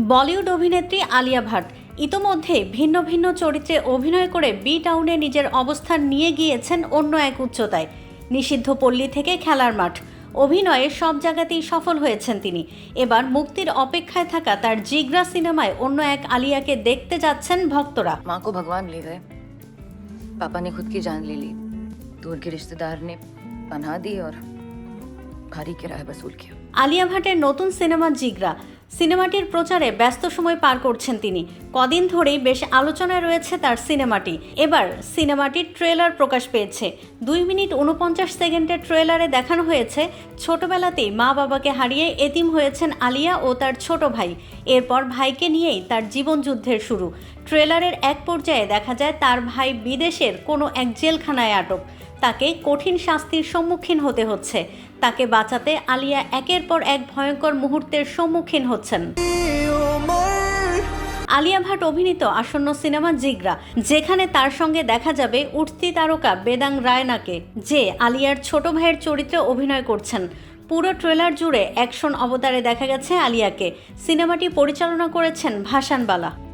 বলিউড অভিনেত্রী আলিয়া ভাট ইতোমধ্যে ভিন্ন ভিন্ন চরিত্রে অভিনয় করে বি টাউনে নিজের অবস্থান নিয়ে গিয়েছেন অন্য এক উচ্চতায়। নিষিদ্ধ পল্লী থেকে খেলার মাঠ। অভিনয়ে সব জায়গাতেই সফল হয়েছেন তিনি। এবার মুক্তির অপেক্ষায় থাকা তার জিগরা সিনেমায় অন্য এক আলিয়াকে দেখতে যাচ্ছেন ভক্তরা। মাকো ভগবান লে গয়ে। পাপা নে খুদ কি জান লি লি। दूर के रिश्तेदार ने पनाह दी और भारी किराया वसूल किया আলিয়া ভাটের নতুন সিনেমা জিগরা সিনেমাটির প্রচারে ব্যস্ত সময় পার করছেন তিনি কদিন ধরেই বেশ আলোচনায় রয়েছে তার সিনেমাটি এবার সিনেমাটির ট্রেলার প্রকাশ পেয়েছে দুই মিনিট উনপঞ্চাশ সেকেন্ডের ট্রেলারে দেখানো হয়েছে ছোটবেলাতেই মা বাবাকে হারিয়ে এতিম হয়েছেন আলিয়া ও তার ছোট ভাই এরপর ভাইকে নিয়েই তার জীবনযুদ্ধের শুরু ট্রেলারের এক পর্যায়ে দেখা যায় তার ভাই বিদেশের কোনো এক জেলখানায় আটক তাকে কঠিন শাস্তির সম্মুখীন হতে হচ্ছে। তাকে বাঁচাতে আলিয়া একের পর এক ভয়ঙ্কর মুহূর্তের সম্মুখীন হচ্ছেন। আলিয়া ভাট অভিনীত আসন্ন সিনেমা জিগরা, যেখানে তার সঙ্গে দেখা যাবে উঠতি তারকা বেদাং রায়নাকে, যে আলিয়ার ছোট ভাইয়ের চরিত্রে অভিনয় করছেন। পুরো ট্রেলার জুড়ে অ্যাকশন অবতারে দেখা গেছে আলিয়াকে। সিনেমাটি পরিচালনা করেছেন ভাসানবালা।